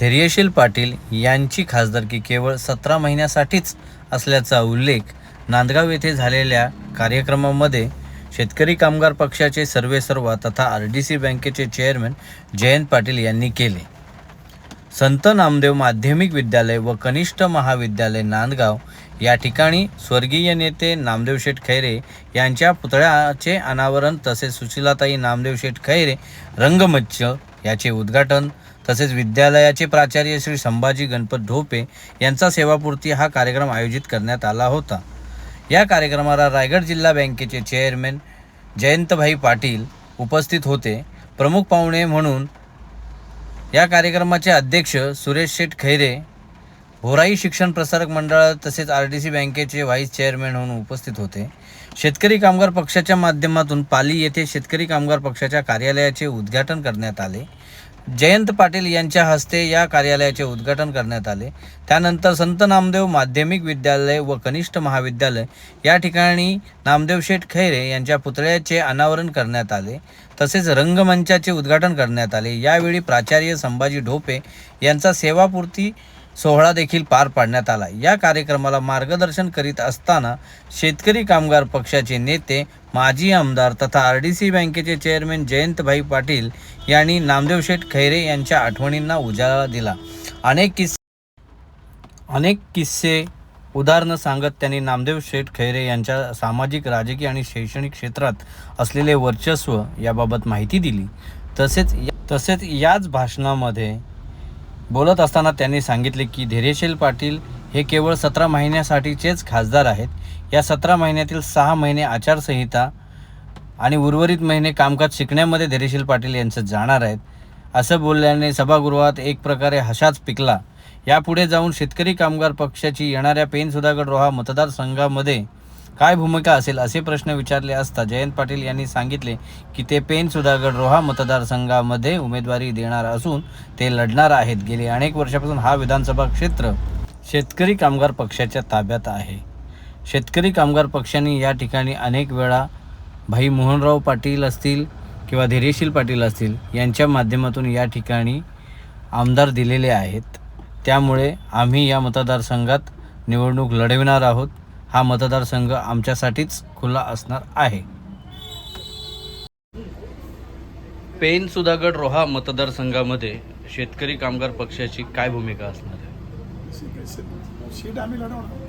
धैर्यशील पाटील यांची खासदारकी केवळ सतरा महिन्यासाठीच असल्याचा उल्लेख नांदगाव येथे झालेल्या कार्यक्रमामध्ये शेतकरी कामगार पक्षाचे सर्वेसर्वा तथा आर डी सी बँकेचे चेअरमन जयंत पाटील यांनी केले. संत नामदेव माध्यमिक विद्यालय व कनिष्ठ महाविद्यालय नांदगाव या ठिकाणी स्वर्गीय नेते नामदेव शेठ खैरे यांच्या पुतळ्याचे अनावरण तसेच सुशीलाताई नामदेव शेठ खैरे रंगमंच याचे उद्घाटन तसेच विद्यालयाचे प्राचार्य श्री संभाजी गणपत ढोपे यांचा सेवापूर्ती हा कार्यक्रम आयोजित करण्यात आला होता. या कार्यक्रमाला रायगड जिल्हा बँकेचे चेअरमॅन जयंतभाई पाटील उपस्थित होते. प्रमुख पाहुणे म्हणून या कार्यक्रमाचे अध्यक्ष सुरेश शेठ खैरे होराई शिक्षण प्रसारक मंडळ तसेच आर डी सी बँकेचे व्हाईस चेअरमॅन म्हणून उपस्थित होते. शेतकरी कामगार पक्षाच्या माध्यमातून पाली येथे शेतकरी कामगार पक्षाच्या कार्यालयाचे उद्घाटन करण्यात आले. जयंत पाटील यांच्या हस्ते या कार्यालयाचे उद्घाटन करण्यात आले. त्यानंतर संत नामदेव माध्यमिक विद्यालय व कनिष्ठ महाविद्यालय या ठिकाणी नामदेव शेठ खैरे यांच्या पुतळ्याचे अनावरण करण्यात आले. तसेच रंगमंचाचे उद्घाटन करण्यात आले. यावेळी प्राचार्य संभाजी ढोपे यांचा सेवापूर्ती सोहळा देखील पार पाडण्यात आला. या कार्यक्रमाला मार्गदर्शन करीत असताना शेतकरी कामगार पक्षाचे नेते माजी आमदार तथा आर डी सी बँकेचे चेअरमॅन जयंतभाई पाटील यांनी नामदेव शेठ खैरे यांच्या आठवणींना उजाळा दिला. अनेक किस्से अनेक किस्से उदाहरणं सांगत त्यांनी नामदेव शेठ खैरे यांच्या सामाजिक राजकीय आणि शैक्षणिक क्षेत्रात असलेले वर्चस्व याबाबत माहिती दिली. तसेच तसेच याच भाषणामध्ये बोलत असताना त्यांनी सांगितले की धैर्यशील पाटील हे केवळ सतरा महिन्यासाठीचेच खासदार आहेत. या सतरा महिन्यातील सहा महिने आचारसंहिता आणि उर्वरित महिने कामकाज शिकण्यामध्ये धैर्यशील पाटील यांचं जाणार आहेत. असं बोलल्याने सभागृहात एक प्रकारे हशाच पिकला. यापुढे जाऊन शेतकरी कामगार पक्षाची येणाऱ्या पेन सुधागड रोहा मतदारसंघामध्ये काय भूमिका असेल असे प्रश्न विचारले असता जयंत पाटील यांनी सांगितले की ते पेन सुधागड रोहा मतदारसंघामध्ये उमेदवारी देणार असून ते लढणार आहेत. गेली अनेक वर्षापासून हा विधानसभा क्षेत्र शेतकरी कामगार पक्षाच्या ताब्यात आहे. शेतकरी कामगार पक्षाने या ठिकाणी अनेक वेळा भाई मोहनराव पाटील असतील किंवा धैर्यशील पाटील असतील यांच्या माध्यमातून या ठिकाणी आमदार दिलेले आहेत. त्यामुळे आम्ही या मतदारसंघात निवडणूक लढविणार आहोत. हा मतदारसंघ आमच्यासाठीच खुला असणार आहे. पेन सुधागड रोहा मतदारसंघामध्ये शेतकरी कामगार पक्षाची काय भूमिका असणार आहे? सीट आम्ही लढवणार.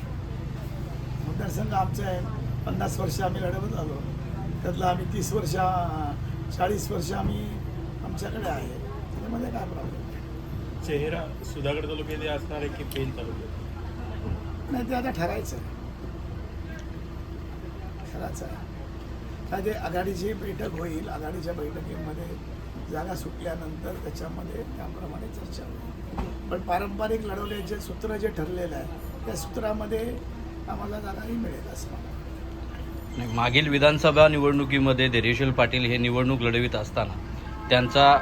मतदारसंघ आमचे आहे. पन्नास वर्ष आम्ही लढवत आलो. त्यातलं आम्ही तीस वर्ष चाळीस वर्ष आम्ही आमच्याकडे आहे. त्याच्यामध्ये काय प्रॉब्लेम चेहरा सुधागड तालुक्यात असणार आहे की पेन तालुक्यात? नाही ते आता ठरायचं खेळाचा आहे. आघाडीची बैठक होईल आघाडीच्या बैठकीमध्ये जागा सुटल्यानंतर त्याच्यामध्ये त्याप्रमाणे चर्चा होईल. पण पारंपरिक लढवल्याचे सूत्र जे ठरलेलं आहे त्या सूत्रामध्ये आम्हाला जागाही मिळेल असं मला मागील विधानसभा निवडणुकीमध्ये धैर्यशील पाटील हे निवडणूक लढवित असताना त्यांचा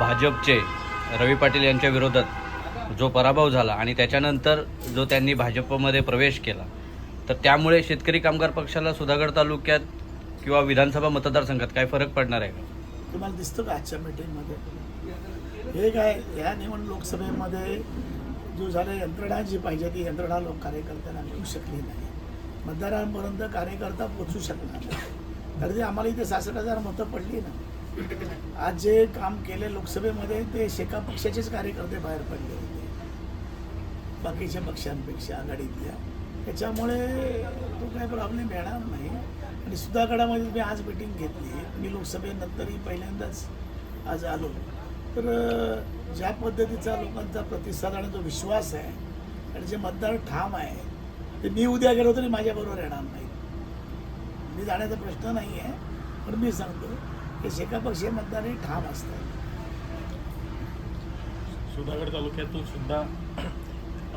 भाजपचे रवी पाटील यांच्या विरोधात जो पराभव झाला आणि त्याच्यानंतर जो त्यांनी भाजपमध्ये प्रवेश केला तर त्यामुळे शेतकरी कामगार पक्षाला सुधागड तालुक्यात किंवा विधानसभा मतदारसंघात काय फरक पडणार आहे का? तुम्हाला दिसतं का आजच्या मीटिंगमध्ये हे काय या निवडणूक लोकसभेमध्ये जो झाले यंत्रणा जी पाहिजे ती यंत्रणा लोक कार्यकर्त्यांना मिळू शकली नाही. मतदारांपर्यंत कार्यकर्ता पोचू शकणार नाही. तर ते आम्हाला इथे सासष्ट हजार मतं पडली ना. आज जे काम केले लोकसभेमध्ये ते शेका पक्षाचेच कार्यकर्ते बाहेर पडले होते. बाकीच्या पक्षांपेक्षा आघाडीतल्या. त्याच्यामुळे तो काही प्रॉब्लेम येणार नाही. आणि सुधागडामध्ये मी आज मिटिंग घेतली. मी लोकसभेनंतरही पहिल्यांदाच आज आलो. तर ज्या पद्धतीचा लोकांचा प्रतिसाद आणि जो विश्वास आहे आणि जे मतदार ठाम आहे ते मी उद्या गेलो तरी माझ्याबरोबर येणार नाही मी जाण्याचा प्रश्न नाही आहे पण मी सांगतो की शेकापक्षीय मतदार हे ठाम असतात. सुधागड तालुक्यातून सुद्धा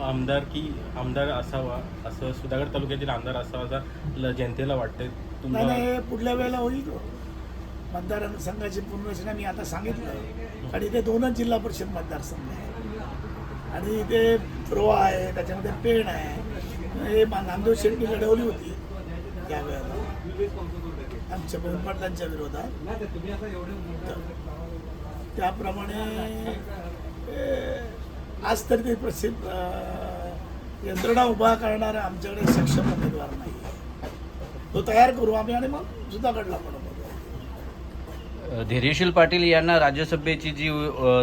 आमदार की आमदार असावा असं सुधागड तालुक्यातील आमदार असावा असं जनतेला वाटतंय. तुम्हाला नाही हे पुढल्या वेळेला होईल तो. मतदारसंघाची पुनर्रचना मी आता सांगितलं. आणि इथे दोनच जिल्हा परिषद मतदारसंघ आहे आणि इथे रोहा आहे त्याच्यामध्ये पेण आहे. हे मा- नामदेव शेट्टी लढवली होती त्यावेळेला आमच्या बहुपाटलांच्या विरोधात. तर त्याप्रमाणे आज तरी ते प्रसिद्ध यंत्रणा उभा करणारा आमच्याकडे सक्षम उमेदवार नाही तो तयार करू आम्ही आणि मग पण बघू धैर्यशील पाटील यांना राज्यसभेची जी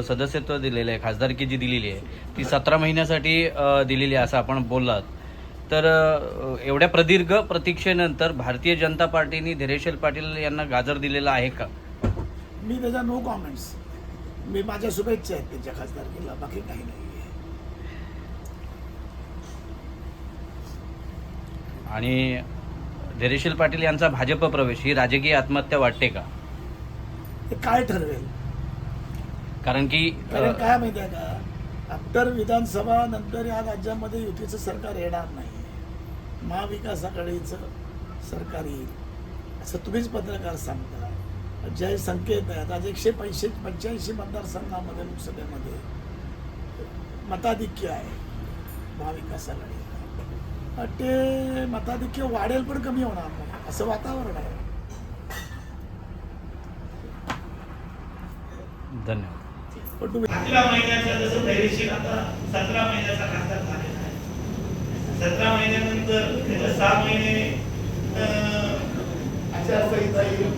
सदस्यत्व दिलेलं आहे खासदारकी जी दिलेली आहे ती सतरा महिन्यासाठी दिलेली आहे असं आपण बोललात. तर एवढ्या प्रदीर्घ प्रतीक्षेनंतर भारतीय जनता पार्टीने धैर्यशील पाटील यांना गाजर दिलेला आहे का? मी त्याचा नो कॉमेंट्स मी माझ्या शुभेच्छा आहेत त्याच्या खासदारकीला बाकी काही नाही आणि धैर्यशील पाटील यांचा भाजप प्रवेश ही राजकीय आत्महत्या वाटते का? ते काय ठरवेल? कारण की कारण काय माहिती आहे का? आफ्टर विधानसभा नंतर या राज्यामध्ये युतीचं सरकार येणार नाही महाविकास आघाडीचं सरकार येईल. असं तुम्हीच पत्रकार सांगता. जे संकेत आहेत आज एकशे पैसे पंच्याऐंशी मतदारसंघामध्ये लोकसभेमध्ये मताधिक्य आहे महाविकास आघाडीला ते मताधिक्य वाढेल पण कमी होणार नाही असं वातावरण आहे. धन्यवाद. पण तुम्ही अकरा महिन्याचा जसं धैर्यशील आता सतरा महिन्याचा खासदार झालेला आहे. सतरा महिन्यानंतर त्याच्या सहा महिने अं, आचारसंहिता येईल.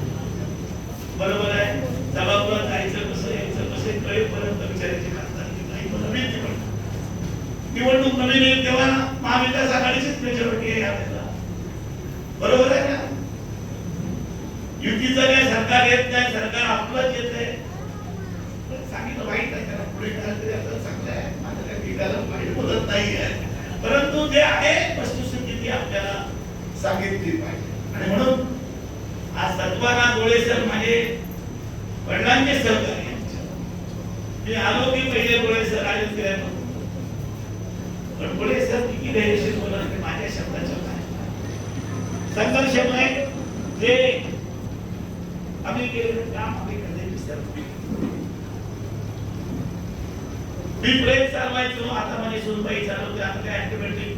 बरोबर आहे. सभागृहात जायचं कसं यायचं कसं कळेपर्यंत विचारायची नाही. पण नवीन निवडणूक निवडणूक नवीन येईल तेव्हा महाविकास आघाडीचीच मेजॉरिटी आहे यावेळेला बरोबर आहे ना युतीचं काय सरकार येत नाही सरकार आपलंच येत आहे. सांगितलं वाईट आहे त्याला. पुढे काय तरी चांगलं आहे. माझं काय बिघायला वाईट बोलत नाही आहे. परंतु जे आहे वस्तुस्थिती ती आपल्याला सांगितली पाहिजे. आणि म्हणून तुकाराम डोळे सर माझे वडिलांचे सहकारी आहेत. मी आलो की पहिले डोळे सर आले फिरायला पण डोळे सर किती धैर्यशील बोलत ते माझ्या शब्दाच्या काय संघर्ष संघर्षमय जे आम्ही केलेलं काम आम्ही कधी विसरलो मी प्रेम चालवायचो आता माझी सुनबाई चालवते आता काय अल्टिमेटली